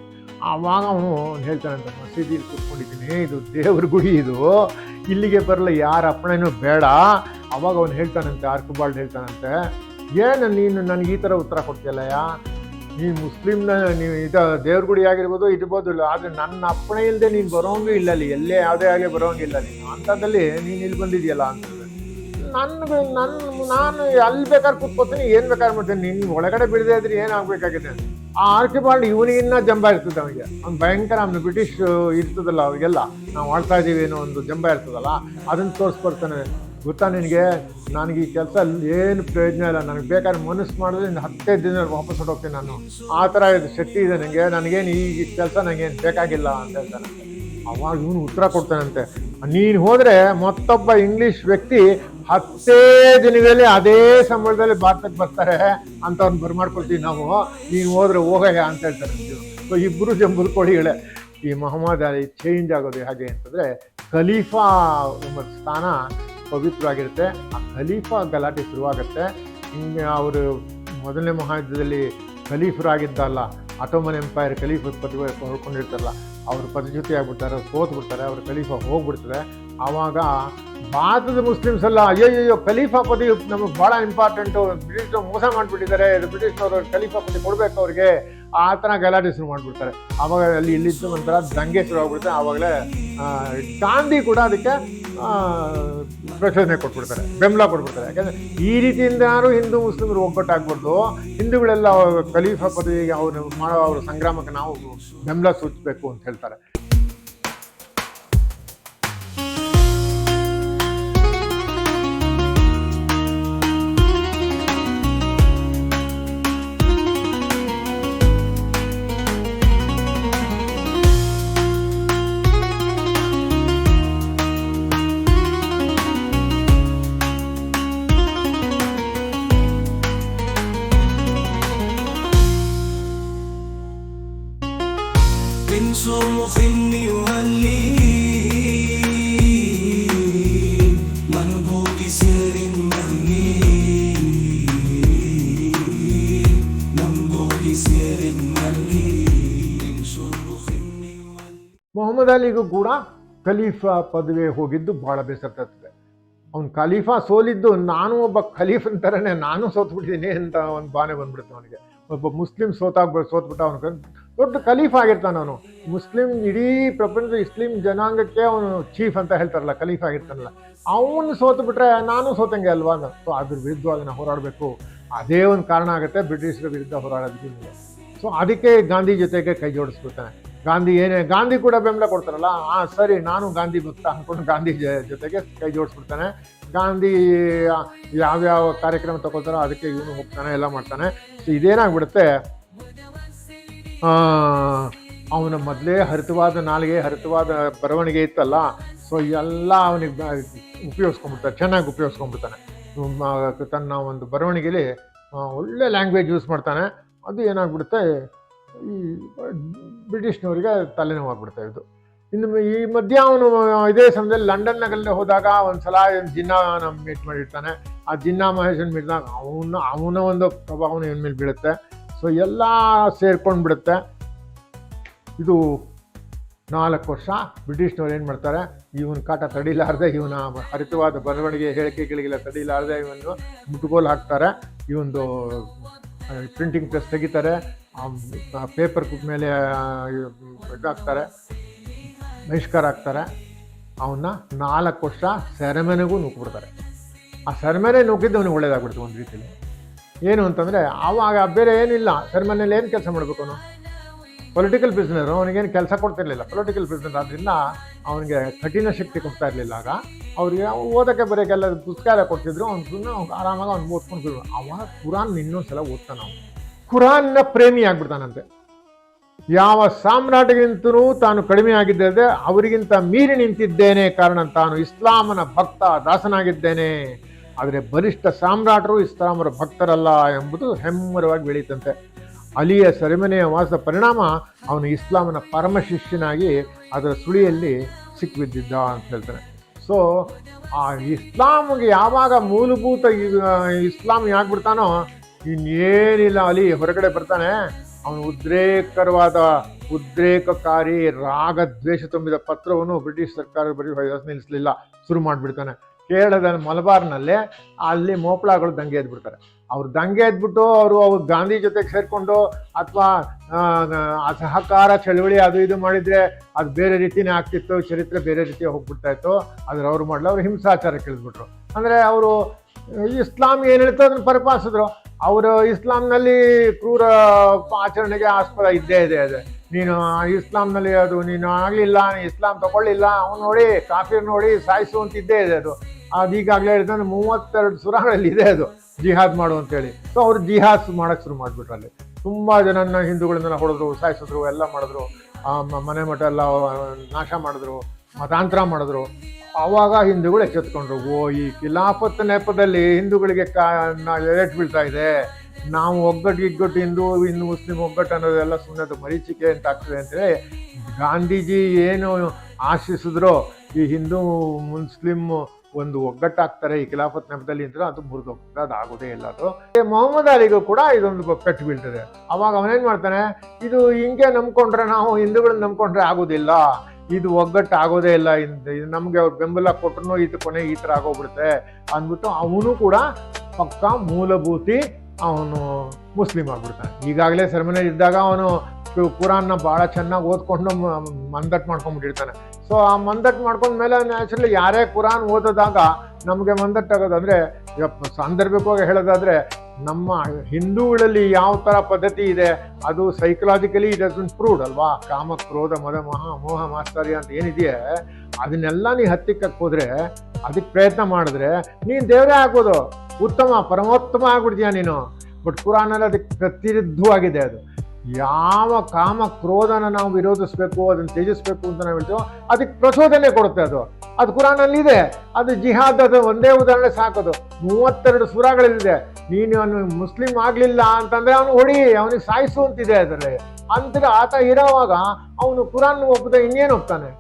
ಆವಾಗ ಅವನು ಹೇಳ್ತಾನಂತೆ ಮಸೀದಿಯಲ್ಲಿ ಕೂತ್ಕೊಂಡಿದ್ದೀನಿ, ಇದು ದೇವ್ರ ಗುಡಿ ಇದು. ಇಲ್ಲಿಗೆ ಬರಲ್ಲ ಯಾರ ಅಪ್ಪಣೆನೂ ಬೇಡ. ಅವಾಗ ಅವನು ಹೇಳ್ತಾನಂತೆ ಆರ್ಕುಬಾಲ್ಡ್ ಹೇಳ್ತಾನಂತೆ, ಏನು ನೀನು ನನಗೆ ಈ ಥರ ಉತ್ತರ ಕೊಡ್ತೀಯಲ್ಲಯ್ಯ? ನೀನು ಮುಸ್ಲಿಮ್ನ ನೀವು ಇದು ದೇವ್ರ ಗುಡಿ ಆಗಿರ್ಬೋದು ಇರ್ಬೋದು ಇಲ್ಲ. ಆದರೆ ನನ್ನ ಅಪ್ಪಣೆ ಇಲ್ಲದೆ ನೀನು ಬರೋಂಗೂ ಇಲ್ಲ ಅಲ್ಲಿ. ಎಲ್ಲೇ ಯಾವುದೇ ಆಗಲಿ ಬರೋಂಗಿಲ್ಲ ನೀನು ಅಂಥದ್ದಲ್ಲಿ ನೀನು ಇಲ್ಲಿ ಬಂದಿದೆಯಲ್ಲ ಅಂತ ನನ್ಗೆ ನನ್ನ ನಾನು ಅಲ್ಲಿ ಬೇಕಾದ್ರೆ ಕೂತ್ಕೋತೀನಿ, ಏನು ಬೇಕಾದ್ರೆ ಮಾಡ್ತೀನಿ. ನೀನು ಒಳಗಡೆ ಬಿಡದೆ ಇದ್ರೆ ಏನಾಗಬೇಕಾಗಿದೆ ಆ ಆರ್ಕಿಬಾಲ್ಡ್ ಇವನಿಗಿನ್ನ ಜಂಬ ಇರ್ತದೆ ಅವನಿಗೆ. ಅವ್ನು ಭಯಂಕರ, ಅವನು ಬ್ರಿಟಿಷ್ ಇರ್ತದಲ್ಲ ಅವರಿಗೆಲ್ಲ. ನಾವು ಆಡ್ತಾ ಇದ್ದೀವಿ ಅನ್ನೋ ಒಂದು ಜಂಬ ಇರ್ತದಲ್ಲ, ಅದನ್ನು ತೋರಿಸ್ಕೊಡ್ತಾನೆ. ಗೊತ್ತಾ ನಿನಗೆ? ನನಗೆ ಈ ಕೆಲಸ ಏನು ಪ್ರಯೋಜನ ಇಲ್ಲ. ನನಗೆ ಬೇಕಾದ್ರೆ ಮನಸ್ಸು ಮಾಡಿದ್ರೆ ಇನ್ನು ಹತ್ತೈದು ದಿನ ವಾಪಸ್ ಹೊರಟೋಗ್ತೀನಿ ನಾನು. ಆ ಥರ ಇದು ಶಕ್ತಿ ಇದೆ ನನಗೆ ನನಗೇನು ಈ ಕೆಲಸ ನನಗೇನು ಬೇಕಾಗಿಲ್ಲ ಅಂತ ಹೇಳ್ತಾನೆ. ಅವಾಗ ಇವನು ಉತ್ತರ ಕೊಡ್ತಾನಂತೆ. ನೀನು ಹೋದರೆ ಮತ್ತೊಬ್ಬ ಇಂಗ್ಲೀಷ್ ವ್ಯಕ್ತಿ ಹತ್ತೇ ದಿನದಲ್ಲಿ ಅದೇ ಸಂಬಳದಲ್ಲಿ ಭಾರತಕ್ಕೆ ಬರ್ತಾರೆ ಅಂತ ಅವ್ನು ಬರ್ಮಾಡ್ಕೊಳ್ತೀವಿ ನಾವು. ನೀನು ಹೋದ್ರೆ ಹೋಗಯ್ಯ ಅಂತ ಹೇಳ್ತಾರೆ ಸೊ ಇಬ್ಬರು ಜಂಬುಲ್ ಕೋಳಿಗಳೇ. ಈ ಮೊಹಮ್ಮದ್ ಅಲಿ ಚೇಂಜ್ ಆಗೋದು ಹೇಗೆ ಅಂತಂದರೆ, ಖಲೀಫಾ ಎಂಬ ಸ್ಥಾನ ಪವಿತ್ರವಾಗಿರುತ್ತೆ. ಆ ಖಲೀಫಾ ಗಲಾಟೆ ಶುರುವಾಗುತ್ತೆ. ಹಿಂಗೆ ಅವರು ಮೊದಲನೇ ಮಹಾಯುದ್ಧದಲ್ಲಿ ಖಲೀಫರಾಗಿದ್ದಲ್ಲ ಆಟೋಮನ್ ಎಂಪೈರ್ ಖಲೀಫ್ ಪದವಿ ಹೊಡ್ಕೊಂಡಿರ್ತಾರಲ್ಲ ಅವರು ಪದಚ್ಯುತಿ ಆಗ್ಬಿಡ್ತಾರೆ, ಸೋತ್ಬಿಡ್ತಾರೆ, ಅವ್ರ ಖಲೀಫಾ ಹೋಗ್ಬಿಡ್ತಾರೆ. ಆವಾಗ ಭಾರತದ ಮುಸ್ಲಿಮ್ಸ್ ಎಲ್ಲ ಅಯ್ಯೋ ಖಲೀಫಾ ಪದಿ ನಮಗೆ ಭಾಳ ಇಂಪಾರ್ಟೆಂಟು ಬ್ರಿಟಿಷ್ ಮೋಸ ಮಾಡಿಬಿಟ್ಟಿದ್ದಾರೆ. ಬ್ರಿಟಿಷ್ನವರು ಖಲೀಫಾ ಪದಿ ಕೊಡಬೇಕು ಅವ್ರಿಗೆ. ಆ ಥರ ಗಲಾಟೆ ಶುರು ಮಾಡಿಬಿಡ್ತಾರೆ. ಆವಾಗ ಅಲ್ಲಿ ಇಲ್ಲಿದ್ದು ಒಂಥರ ದಂಗೆ ಶುರು ಆಗ್ಬಿಡುತ್ತೆ. ಆವಾಗಲೇ ಗಾಂಧಿ ಕೂಡ ಅದಕ್ಕೆ ಪ್ರಚೋದನೆ ಕೊಟ್ಬಿಡ್ತಾರೆ. ಬೆಂಬಲ ಕೊಟ್ಬಿಡ್ತಾರೆ. ಯಾಕಂದರೆ ಈ ರೀತಿಯಿಂದ ಯಾರು ಹಿಂದೂ ಮುಸ್ಲಿಮರು ಒಗ್ಗಟ್ಟಾಗ್ಬಾರ್ದು ಹಿಂದೂಗಳೆಲ್ಲ ಖಲೀಫಾ ಪದವಿಗೆ ಅವರು ಮಾಡೋ ಅವ್ರ ಸಂಗ್ರಾಮಕ್ಕೆ ನಾವು ಬೆಂಬಲ ಸೂಚಿಸಬೇಕು ಅಂತ ಹೇಳ್ತಾರೆ. ಅಲಿಗೂ ಕೂಡ ಖಲೀಫಾ ಪದವಿ ಹೋಗಿದ್ದು ಭಾಳ ಬೇಸರ ತರ್ತದೆ. ಅವ್ನು ಖಲೀಫಾ ಸೋಲಿದ್ದು ನಾನು ಒಬ್ಬ ಖಲೀಫನ್ ಥರನೇ ನಾನು ಸೋತ್ಬಿಟ್ಟಿದ್ದೀನಿ ಅಂತ ಒಂದು ಭಾವನೆ ಬಂದ್ಬಿಡ್ತು ಅವನಿಗೆ. ಒಬ್ಬ ಮುಸ್ಲಿಂ ಸೋತಾಗ ಸೋತ್ಬಿಟ್ಟ ಅವನು ದೊಡ್ಡ ಖಲೀಫಾ ಆಗಿರ್ತಾನೆ ಅವನು. ಮುಸ್ಲಿಂ ಇಡೀ ಪ್ರಪಂಚದ ಇಸ್ಲಿಂ ಜನಾಂಗಕ್ಕೆ ಅವನು ಚೀಫ್ ಅಂತ ಹೇಳ್ತಾರಲ್ಲ, ಖಲೀಫ್ ಆಗಿರ್ತಾನಲ್ಲ. ಅವನು ಸೋತು ಬಿಟ್ರೆ ನಾನು ಸೋತಂಗೆ ಅಲ್ವಾ ಸೊ ಅದ್ರ ವಿರುದ್ಧ ಅದನ್ನು ಹೋರಾಡಬೇಕು. ಅದೇ ಒಂದು ಕಾರಣ ಆಗುತ್ತೆ ಬ್ರಿಟಿಷರ ವಿರುದ್ಧ ಹೋರಾಡೋದಕ್ಕೆ ಸೊ ಅದಕ್ಕೆ ಗಾಂಧಿ ಜೊತೆಗೆ ಕೈ ಜೋಡಿಸ್ಬಿಡ್ತಾನೆ. ಗಾಂಧಿ ಏನೇ, ಗಾಂಧಿ ಕೂಡ ಬೆಂಬಲ ಕೊಡ್ತಾರಲ್ಲ, ಆ, ಸರಿ, ನಾನು ಗಾಂಧಿ ಭಕ್ತ ಅಂದ್ಕೊಂಡು ಗಾಂಧಿ ಜೊತೆಗೆ ಕೈ ಜೋಡಿಸ್ಬಿಡ್ತಾನೆ. ಗಾಂಧಿ ಯಾವ್ಯಾವ ಕಾರ್ಯಕ್ರಮ ತಗೋತಾರೋ ಅದಕ್ಕೆ ಇವನು ಹೋಗ್ತಾನೆ, ಎಲ್ಲ ಮಾಡ್ತಾನೆ. ಸೊ ಇದೇನಾಗ್ಬಿಡುತ್ತೆ ಅವನ ಮೊದಲೇ ಹರಿತವಾದ ನಾಲಿಗೆ, ಹರಿತವಾದ ಬರವಣಿಗೆ ಇತ್ತಲ್ಲ ಸೊ ಎಲ್ಲ ಅವನಿಗೆ ಉಪಯೋಗಿಸ್ಕೊಂಡ್ಬಿಡ್ತಾನೆ, ಚೆನ್ನಾಗಿ ಉಪಯೋಗಿಸ್ಕೊಂಡ್ಬಿಡ್ತಾನೆ. ತನ್ನ ಒಂದು ಬರವಣಿಗೆಯಲ್ಲಿ ಒಳ್ಳೆ ಲ್ಯಾಂಗ್ವೇಜ್ ಯೂಸ್ ಮಾಡ್ತಾನೆ. ಅದು ಏನಾಗ್ಬಿಡುತ್ತೆ ಈ ಬ್ರಿಟಿಷ್ನವರಿಗೆ ಆಗಿಬಿಡ್ತಾ ಇದ್ದು ಇನ್ನು ಈ ಮಧ್ಯ ಅವನು ಇದೇ ಸಮಯದಲ್ಲಿ ಲಂಡನ್ ನಗರಲ್ಲೇ ಹೋದಾಗ ಒಂದು ಸಲ ಜಿನ್ನಾನ ಮೀಟ್ ಮಾಡಿರ್ತಾನೆ. ಆ ಜಿನ್ನಾ ಮಹೇಶನ್ ಮೀಟ್ದಾಗ ಅವನ ಅವನ ಒಂದು ಪ್ರಭಾವನ ಇವನ ಮೇಲೆ ಬೀಳುತ್ತೆ. ಸೊ ಎಲ್ಲ ಸೇರ್ಕೊಂಡು ಬಿಡುತ್ತೆ ಇದು ನಾಲ್ಕು ವರ್ಷ ಬ್ರಿಟಿಷ್ನವ್ರು ಏನು ಮಾಡ್ತಾರೆ, ಇವನ ಕಾಟ ತಡಿಲಾರ್ದೆ ಇವನ ಹರಿತವಾದ ಬರವಣಿಗೆ ಹೇಳಿಕೆಗಳಿಗೆಲ್ಲ ತಡಿಲಾರ್ದೆ ಇವನು ಮುಟ್ಟುಗೋಲು ಹಾಕ್ತಾರೆ. ಇವೊಂದು ಪ್ರಿಂಟಿಂಗ್ ಪ್ರೆಸ್ ತೆಗಿತಾರೆ. ಪೇಪರ್ ಮೇಲೆ ಇದಾಗ್ತಾರೆ ಬಹಿಷ್ಕಾರ ಆಗ್ತಾರೆ ಅವನ್ನ ನಾಲ್ಕು ವರ್ಷ ಸೆರೆಮನೆಗೂ ನೂಕ್ಬಿಡ್ತಾರೆ ಆ ಸೆರೆಮನೆ ನುಗ್ಗಿದ್ದು ಅವನಿಗೆ ಒಳ್ಳೇದಾಗ್ಬಿಡ್ತು ಒಂದು ರೀತಿಯಲ್ಲಿ ಏನು ಅಂತಂದರೆ, ಆವಾಗ ಬೇರೆ ಏನಿಲ್ಲ. ಸೆರೆಮನೆಯಲ್ಲಿ ಏನು ಕೆಲಸ ಮಾಡಬೇಕು ಅವನು? ಪೊಲಿಟಿಕಲ್ ಬಿಸ್ನೆಸ್ ಅವನಿಗೇನು ಕೆಲಸ ಕೊಡ್ತಿರ್ಲಿಲ್ಲ. ಪೊಲಿಟಿಕಲ್ ಬಿಸ್ನೆಸ್ ಆದ್ದರಿಂದ ಅವನಿಗೆ ಕಠಿಣ ಶಕ್ತಿ ಕೊಡ್ತಾ ಇರಲಿಲ್ಲ. ಆಗ ಅವ್ರಿಗೆ ಓದೋಕ್ಕೆ ಬರೋಕ್ಕೆಲ್ಲ ಪುಸ್ತಕ ಎಲ್ಲ ಕೊಡ್ತಿದ್ರು. ಅವ್ನು ಸುಮ್ಮನೆ ಅವ್ನು ಆರಾಮಾಗಿ ಅವ್ನು ಓದ್ಕೊಂಡು ಅವಾಗ ಕುರಾನ್ ಇನ್ನೊಂದ್ಸಲ ಓದ್ತಾನೆ ಅವನು. ಕುರಾನ್ನ ಪ್ರೇಮಿ ಆಗ್ಬಿಡ್ತಾನಂತೆ. ಯಾವ ಸಾಮ್ರಾಟಗಿಂತೂ ತಾನು ಕಡಿಮೆ ಆಗಿದ್ದರೆ ಅವರಿಗಿಂತ ಮೀರಿ ನಿಂತಿದ್ದೇನೆ ಕಾರಣ ತಾನು ಇಸ್ಲಾಮನ ಭಕ್ತ, ದಾಸನಾಗಿದ್ದೇನೆ. ಆದರೆ ಬಲಿಷ್ಠ ಸಾಮ್ರಾಟರು ಇಸ್ಲಾಮರ ಭಕ್ತರಲ್ಲ ಎಂಬುದು ಹೆಮ್ಮರವಾಗಿ ಬೆಳೀತಂತೆ ಅಲಿಯ ಸೆರೆಮನೆಯ ವಾಸ ಪರಿಣಾಮ ಅವನು ಇಸ್ಲಾಮನ ಪರಮ ಶಿಷ್ಯನಾಗಿ ಅದರ ಸುಳಿಯಲ್ಲಿ ಸಿಕ್ಕಿಬಿದ್ದಿದ್ದ ಅಂತ ಹೇಳ್ತಾನೆ ಸೊ ಆ ಇಸ್ಲಾಮ್ಗೆ ಯಾವಾಗ ಮೂಲಭೂತ ಇಸ್ಲಾಮ್ ಇಸ್ಲಾಂ ಆಗ್ಬಿಡ್ತಾನೋ ಇನ್ನೇನಿಲ್ಲ ಅಲಿ, ಹೊರಗಡೆ ಬರ್ತಾನೆ. ಅವನು ಉದ್ರೇಕರವಾದ ಉದ್ರೇಕಕಾರಿ ರಾಗ ದ್ವೇಷ ತುಂಬಿದ ಪತ್ರವನ್ನು ಬ್ರಿಟಿಷ್ ಸರ್ಕಾರ ಬರೀ ನಿಲ್ಲಿಸಲಿಲ್ಲ. ಶುರು ಮಾಡಿಬಿಡ್ತಾನೆ. ಕೇರಳದ ಮಲಬಾರ್ನಲ್ಲಿ ಅಲ್ಲಿ ಮೋಪ್ಳಗಳು ದಂಗೆ ಎದ್ಬಿಡ್ತಾರೆ. ಅವ್ರು ದಂಗೆ ಎದ್ಬಿಟ್ಟು ಅವರು ಅವ್ರು ಗಾಂಧಿ ಜೊತೆಗೆ ಸೇರಿಕೊಂಡು ಅಥವಾ ಅಸಹಕಾರ ಚಳುವಳಿ ಅದು ಇದು ಮಾಡಿದರೆ ಅದು ಬೇರೆ ರೀತಿನೇ ಆಗ್ತಿತ್ತು, ಚರಿತ್ರೆ ಬೇರೆ ರೀತಿ ಹೋಗ್ಬಿಡ್ತಾ ಇತ್ತು. ಆದರೆ ಅವ್ರು ಮಾಡಲು, ಅವರು ಹಿಂಸಾಚಾರ ಇಳಿದ್ಬಿಟ್ರು. ಅಂದರೆ ಅವರು, ಇಸ್ಲಾಂ ಏನು ಹೇಳ್ತೋ ಅದನ್ನು ಪರಿಪಾಲಿಸಿದ್ರು. ಅವರು ಇಸ್ಲಾಂನಲ್ಲಿ ಕ್ರೂರ ಆಚರಣೆಗೆ ಆಸ್ಪದ ಇದ್ದೇ ಇದೆ ಅದು. ನೀನು ಇಸ್ಲಾಂನಲ್ಲಿ ಅದು, ನೀನು ಆಗಲಿಲ್ಲ ಇಸ್ಲಾಂ ತಗೊಳ್ಳಿಲ್ಲ, ಅವ್ನು ನೋಡಿ, ಕಾಫಿರ್ ನೋಡಿ ಸಾಯಿಸು ಅಂತ ಇದ್ದೇ ಇದೆ ಅದು. ಈಗಾಗಲೇ ಹೇಳಿದ್ರೆ ಮೂವತ್ತೆರಡು ಸುರಾಗಳಲ್ಲಿ ಇದೆ ಅದು, ಜಿಹಾದ್ ಮಾಡು ಅಂತೇಳಿ ಸೊ ಅವ್ರು ಜಿಹಾದ್ ಮಾಡೋಕ್ಕೆ ಶುರು ಮಾಡಿಬಿಟ್ರು ಅಲ್ಲಿ. ತುಂಬ ಜನನ ಹಿಂದೂಗಳನ್ನೆಲ್ಲ ಹೊಡೆದ್ರು, ಸಾಯಿಸಿದ್ರು, ಎಲ್ಲ ಮಾಡಿದ್ರು. ಮನೆ ಮಠ ಎಲ್ಲ ನಾಶ ಮಾಡಿದ್ರು. ಮತಾಂತರ ಮಾಡಿದ್ರು. ಆವಾಗ ಹಿಂದೂಗಳು ಎಚ್ಚೆತ್ಕೊಂಡ್ರು, ಓ, ಈ ಖಿಲಾಫತ್ ನೆಪದಲ್ಲಿ ಹಿಂದೂಗಳಿಗೆ ಕಾ ಬೀಳ್ತಾ ಇದೆ. ನಾವು ಒಗ್ಗಟ್ಟು, ಇಗ್ಗಟ್ಟು, ಹಿಂದೂ ಹಿಂದೂ, ಮುಸ್ಲಿಂ ಒಗ್ಗಟ್ಟು ಅನ್ನೋದೆಲ್ಲ ಸುಮ್ಮನೆ ಮರೀಚಿಕೆ ಅಂತ ಆಗ್ತದೆ ಅಂತೇಳಿ ಗಾಂಧೀಜಿ ಏನು ಆಶಿಸಿದ್ರೋ, ಈ ಹಿಂದೂ, ಮುಸ್ಲಿಂ ಒಂದು ಒಗ್ಗಟ್ಟಾಗ್ತಾರೆ ಈ ಖಿಲಾಫತ್ ನೆಪದಲ್ಲಿ ಅಂತ ಅದು ಮುರಿದೋಗ್ತದೆ ಅದು ಇಲ್ಲ ಅದು. ಮೊಹಮ್ಮದ್ ಅಲಿಗೂ ಕೂಡ ಇದೊಂದು ಪೆಟ್ಟು ಬೀಳ್ತದೆ. ಅವಾಗ ಅವನೇನ್ ಮಾಡ್ತಾನೆ, ಇದು ಹಿಂಗೆ ನಂಬ್ಕೊಂಡ್ರೆ ನಾವು ಹಿಂದೂಗಳನ್ನ ನಂಬ್ಕೊಂಡ್ರೆ ಆಗೋದಿಲ್ಲ. ಇದು ಒಗ್ಗಟ್ಟು ಆಗೋದೇ ಇಲ್ಲ. ಇಂದ- ನಮಗೆ ಅವ್ರು ಬೆಂಬಲ ಕೊಟ್ಟರು ಇದು ಕೊನೆ ಈ ಥರ ಆಗೋಗ್ಬಿಡುತ್ತೆ ಅಂದ್ಬಿಟ್ಟು ಅವನು ಕೂಡ ಪಕ್ಕ ಮೂಲಭೂತಿ ಅವನು ಮುಸ್ಲಿಂ ಆಗ್ಬಿಡ್ತಾನೆ. ಈಗಾಗಲೇ ಸೆರೆಮನೆ ಇದ್ದಾಗ ಅವನು ಕುರಾನ್ನ ಭಾಳ ಚೆನ್ನಾಗಿ ಓದ್ಕೊಂಡು ಮಂದಟ್ಟು ಮಂದಟ್ ಮಾಡ್ಕೊಂಡ್ಬಿಟ್ಟಿರ್ತಾನೆ ಸೊ ಆ ಮಂದಟ್ ಮಾಡ್ಕೊಂಡ್ಮೇಲೆ ನ್ಯಾಚುರಲಿ ಯಾರೇ ಕುರಾನ್ ಓದಿದಾಗ ನಮಗೆ ಮಂದಟ್ಟಾಗೋದಂದರೆ ಸಾಂದರ್ಭಿಕವಾಗಿ ಹೇಳೋದಾದ್ರೆ ನಮ್ಮ ಹಿಂದೂಗಳಲ್ಲಿ ಯಾವ ಥರ ಪದ್ಧತಿ ಇದೆ, ಅದು psychologically it has been proved ಅಲ್ವಾ? ಕಾಮ, ಕ್ರೋಧ, ಮದ, ಮಹಾ, ಮೋಹ ಮಾಸ್ತರ್ಯ ಅಂತ ಏನಿದೆಯೇ, ಅದನ್ನೆಲ್ಲ ನೀ ಹತ್ತಿಕ್ಕಕ್ಕೆ ಹೋದ್ರೆ, ಅದಕ್ಕೆ ಪ್ರಯತ್ನ ಮಾಡಿದ್ರೆ, ನೀನು ದೇವರೇ ಆಗ್ಬೋದು. ಉತ್ತಮ ಪರಮೋತ್ತಮ ಆಗ್ಬಿಡ್ತೀಯ ನೀನು. ಬಟ್ ಕುರಾನಲ್ಲಿ ಅದಕ್ಕೆ ಪ್ರತಿರುದ್ಧವಾಗಿದೆ ಅದು. ಯಾವ ಕಾಮ, ಕ್ರೋಧನ ನಾವು ವಿರೋಧಿಸ್ಬೇಕು, ಅದನ್ನು ತ್ಯಜಿಸ್ಬೇಕು ಅಂತ ನಾವು ಹೇಳ್ತೀವೋ, ಅದಕ್ಕೆ ಪ್ರಚೋದನೆ ಕೊಡುತ್ತೆ ಅದು. ಅದು ಕುರಾನಲ್ಲಿ ಇದೆ ಅದು ಜಿಹಾದ್ ಅದು ಒಂದೇ ಉದಾಹರಣೆ ಸಾಕೋದು. ಮೂವತ್ತೆರಡು ಸುರಾಗಳಲ್ಲಿದೆ ನೀನು ಅವನು ಮುಸ್ಲಿಂ ಆಗಲಿಲ್ಲ ಅಂತಂದ್ರೆ ಅವನು ಹೊಡಿ, ಅವನಿಗೆ ಸಾಯಿಸು ಅಂತಿದೆ ಅದರಲ್ಲಿ. ಅಂತ ಆತ ಇರೋವಾಗ ಅವನು ಕುರಾನ್ ಒಪ್ಪದೆ ಇನ್ನೇನು ಒಪ್ತಾನೆ?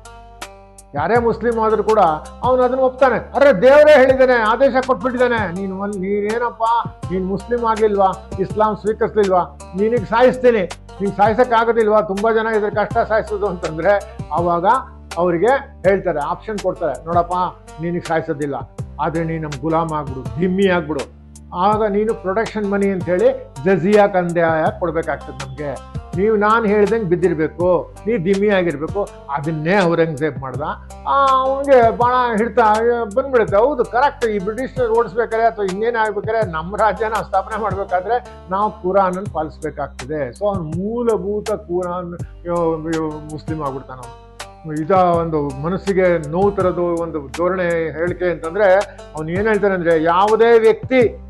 ಯಾರೇ ಮುಸ್ಲಿಂ ಆದರೂ ಕೂಡ ಅವನು ಅದನ್ನ ಒಪ್ತಾನೆ. ಅರೆ ದೇವರೇ ಹೇಳಿದ್ದಾನೆ, ಆದೇಶ ಕೊಟ್ಬಿಟ್ಟಿದ್ದಾನೆ. ನೀನು ಒಂದು ನೀನೇನಪ್ಪ, ನೀನು ಮುಸ್ಲಿಂ ಆಗ್ಲಿಲ್ವಾ? ಇಸ್ಲಾಂ ಸ್ವೀಕರಿಸ್ಲಿಲ್ವಾ? ನಿನಗೆ ಸಾಯಿಸ್ತೀನಿ. ನೀನು ಸಾಯಿಸೋಕ್ಕಾಗೋದಿಲ್ವಾ? ತುಂಬಾ ಜನ ಇದ್ರ ಕಷ್ಟ ಸಾಯಿಸೋದು ಅಂತಂದ್ರೆ ಆವಾಗ ಅವರಿಗೆ ಹೇಳ್ತಾರೆ ಆಪ್ಷನ್ ಕೊಡ್ತಾರೆ. ನೋಡಪ್ಪ, ನಿನಗೆ ಸಾಯಿಸೋದಿಲ್ಲ. ಆದರೆ ನೀನು ನಮ್ಮ ಗುಲಾಮ್ ಆಗ್ಬಿಡು, ಧಿಮ್ಮಿ ಆಗ್ಬಿಡು. ಆಗ ನೀನು ಪ್ರೊಟೆಕ್ಷನ್ ಮನಿ ಅಂತ ಹೇಳಿ ಜಜಿಯಾ ಕಂದಾಯ ಕೊಡಬೇಕಾಗ್ತದೆ ನಮಗೆ. ನೀವು ನಾನು ಹೇಳ್ದಂಗೆ ಬಿದ್ದಿರಬೇಕು ನೀವು ದಿಮ್ಮಿ ಆಗಿರಬೇಕು, ಅದನ್ನೇ ಔರಂಗಜೇಬ್ ಮಾಡ್ದ. ಅವನಿಗೆ ಬಾಣ ಹಿಡ್ತಾ, ಬಂದ್ಬಿಡುತ್ತೆ. ಹೌದು ಕರೆಕ್ಟ್ ಈ ಬ್ರಿಟಿಷರು ಓಡಿಸ್ಬೇಕಾದ್ರೆ ಅಥವಾ ಇನ್ನೇನು ಆಗ್ಬೇಕಾದ್ರೆ ನಮ್ಮ ರಾಜ್ಯನ ಸ್ಥಾಪನೆ ಮಾಡಬೇಕಾದ್ರೆ ನಾವು ಕುರಾನನ್ನು ಪಾಲಿಸ್ಬೇಕಾಗ್ತದೆ. ಸೊ ಅವ್ನು ಮೂಲಭೂತ ಕುರಾನ್ ಮುಸ್ಲಿಮ್ ಆಗ್ಬಿಡ್ತಾನೆ ಅವನು. ಇದ, ಒಂದು ಮನಸ್ಸಿಗೆ ನೋವು ತರೋದು ಒಂದು ಧೋರಣೆ ಹೇಳಿಕೆ ಅಂತಂದ್ರೆ, ಅವನು ಏನು ಹೇಳ್ತಾನೆ ಅಂದ್ರೆ ಯಾವುದೇ ವ್ಯಕ್ತಿ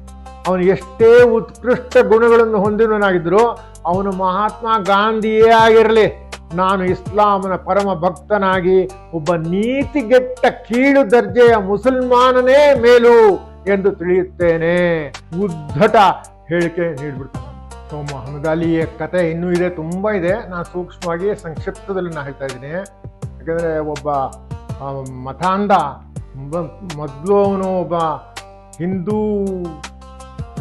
ಅವನು ಎಷ್ಟೇ ಉತ್ಕೃಷ್ಟ ಗುಣಗಳನ್ನು ಹೊಂದಿರುವನಾಗಿದ್ರು ಅವನು ಮಹಾತ್ಮ ಗಾಂಧಿಯೇ ಆಗಿರಲಿ, ನಾನು ಇಸ್ಲಾಮನ ಪರಮ ಭಕ್ತನಾಗಿ ಒಬ್ಬ ನೀತಿಗೆಟ್ಟ ಕೀಳು ದರ್ಜೆಯ ಮುಸಲ್ಮಾನನೇ ಮೇಲು ಎಂದು ತಿಳಿಯುತ್ತೇನೆ. ಉದ್ಧಟ ಹೇಳಿಕೆ ನೀಡ್ಬಿಡ್ತಾನೆ. ಸೊ, ಮೊಹಮ್ಮದ್ ಅಲಿಯ ಕತೆ ಇನ್ನೂ ಇದೆ, ತುಂಬ ಇದೆ. ನಾನು ಸೂಕ್ಷ್ಮವಾಗಿ ಸಂಕ್ಷಿಪ್ತದಲ್ಲಿ ನಾನು ಹೇಳ್ತಾ ಇದ್ದೀನಿ. ಯಾಕಂದರೆ ಒಬ್ಬ ಮತಾಂಡ ಮೊದಲು ಅವನು ಒಬ್ಬ ಹಿಂದೂ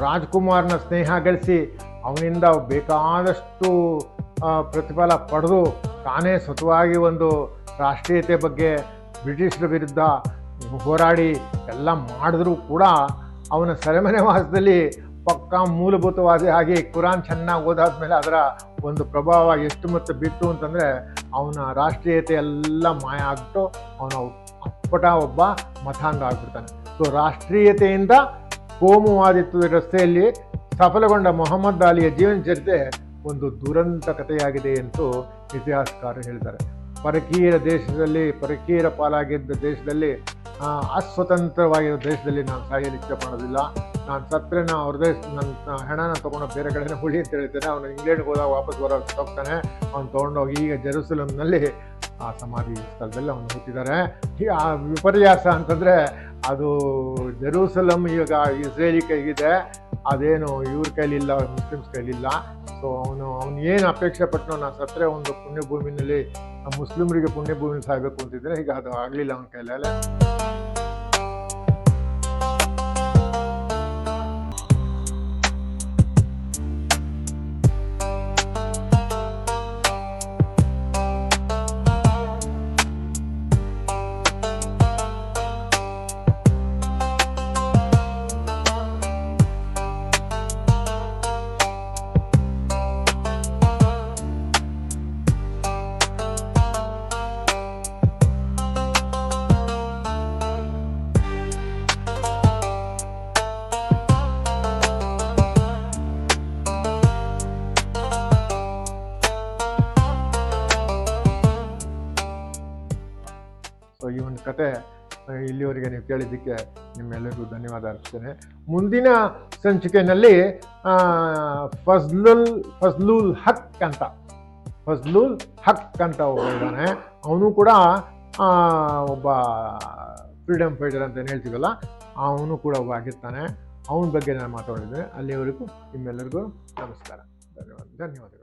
ರಾಜ್ಕುಮಾರ್ನ ಸ್ನೇಹ ಗಳಿಸಿ ಅವನಿಂದ ಬೇಕಾದಷ್ಟು ಪ್ರತಿಫಲ ಪಡೆದು ತಾನೇ ಸ್ವತವಾಗಿ ಒಂದು ರಾಷ್ಟ್ರೀಯತೆ ಬಗ್ಗೆ ಬ್ರಿಟಿಷರ ವಿರುದ್ಧ ಹೋರಾಡಿ ಎಲ್ಲ ಮಾಡಿದ್ರೂ ಕೂಡ ಅವನ ಸೆರೆಮನೆ ವಾಸದಲ್ಲಿ ಪಕ್ಕಾ ಮೂಲಭೂತವಾದಿ ಹಾಗೆ ಕುರಾನ್ ಚೆನ್ನಾಗಿ ಓದಾದ್ಮೇಲೆ ಅದರ ಒಂದು ಪ್ರಭಾವ ಎಷ್ಟು ಮತ್ತೆ ಬಿತ್ತು ಅಂತಂದರೆ ಅವನ ರಾಷ್ಟ್ರೀಯತೆ ಎಲ್ಲ ಮಾಯ ಆಗ್ಬಿಟ್ಟು ಅವನ ಅಪ್ಪಟ ಒಬ್ಬ ಮತಾಂಧ ಆಗ್ಬಿಡ್ತಾನೆ. ಸೊ ರಾಷ್ಟ್ರೀಯತೆಯಿಂದ ಕೋಮುವಾದಿತ್ವದ ರಸ್ತೆಯಲ್ಲಿ ಸಫಲಗೊಂಡ ಮೊಹಮ್ಮದ್ ಅಲಿಯ ಜೀವನ ಚರಿತೆ ಒಂದು ದುರಂತ ಕಥೆಯಾಗಿದೆ ಎಂದು ಇತಿಹಾಸಕಾರರು ಹೇಳ್ತಾರೆ. ಪರಕೀಯರ ದೇಶದಲ್ಲಿ, ಪರಕೀಯರ ಪಾಲಾಗಿದ್ದ ದೇಶದಲ್ಲಿ ಅಸ್ವತಂತ್ರವಾಗಿರೋ ದೇಶದಲ್ಲಿ ನಾನು ಸಾಯಲು ಇಷ್ಟಪಡೋದಿಲ್ಲ ನಾನು ಸತ್ತರೆ ನಾ ಅವ್ರದೇ ನನ್ನ ಹೆಣನ ತೊಗೊಂಡು ಬೇರೆ ಕಡೆನೇ ಹುಳಿ ಅಂತ ಹೇಳ್ತೇನೆ ಅವನು ಇಂಗ್ಲೆಂಡ್ಗೆ ಹೋದಾಗ ವಾಪಸ್ ಬರೋ ಹೋಗ್ತಾನೆ. ಅವ್ನು ತೊಗೊಂಡೋಗಿ ಈಗ ಜೆರೂಸಲಮ್ನಲ್ಲಿ ಆ ಸಮಾಧಿ ಸ್ಥಳದಲ್ಲಿ ಅವನು ಹುಟ್ಟಿದ್ದಾರೆ ಆ ವಿಪರ್ಯಾಸ ಅಂತಂದರೆ ಅದು ಜೆರೂಸಲಂ ಈಗ ಇಸ್ರೇಲಿ ಕೈಗಿದೆ. ಅದೇನು ಇವ್ರ ಕೈಲಿಲ್ಲ, ಮುಸ್ಲಿಮ್ಸ್ ಕೈಲಿಲ್ಲ. ಸೊ ಅವನು ಅವನು ಏನು ಅಪೇಕ್ಷೆ ಪಟ್ಟನೋ ನಾನು ಸತ್ತರೆ ಒಂದು ಪುಣ್ಯಭೂಮಿನಲ್ಲಿ ಮುಸ್ಲಿಮರಿಗೆ ಪುಣ್ಯಭೂಮಿ ಸಾಯಬೇಕು ಅಂತಿದ್ರೆ ಈಗ ಅದು ಆಗಲಿಲ್ಲ ಅವನ ಕೈಲಲ್ಲೇ ಕತೆ ಇಲ್ಲಿವರೆಗೆ ನೀವು ಕೇಳಿದ್ದಕ್ಕೆ ನಿಮ್ಮೆಲ್ಲರಿಗೂ ಧನ್ಯವಾದ ಅರ್ಪಿಸ್ತೇನೆ. ಮುಂದಿನ ಸಂಚಿಕೆಯಲ್ಲಿ ಫಜ್ಲುಲ್ ಫಜ್ಲುಲ್ ಹಕ್ ಅಂತ, ಫಜ್ಲುಲ್ ಹಕ್ ಅಂತ ಒಬ್ಬ ಅವನು ಕೂಡ ಒಬ್ಬ ಫ್ರೀಡಮ್ ಫೈಟರ್ ಅಂತ ಏನು ಹೇಳ್ತೀವಲ್ಲ, ಅವನು ಕೂಡ ಒಬ್ಬ ಆಗಿರ್ತಾನೆ. ಅವನ ಬಗ್ಗೆ ನಾನು ಮಾತಾಡಿದ್ದೇನೆ ಅಲ್ಲಿವರೆಗೂ ನಿಮ್ಮೆಲ್ಲರಿಗೂ ನಮಸ್ಕಾರ. ಧನ್ಯವಾದ, ಧನ್ಯವಾದಗಳು.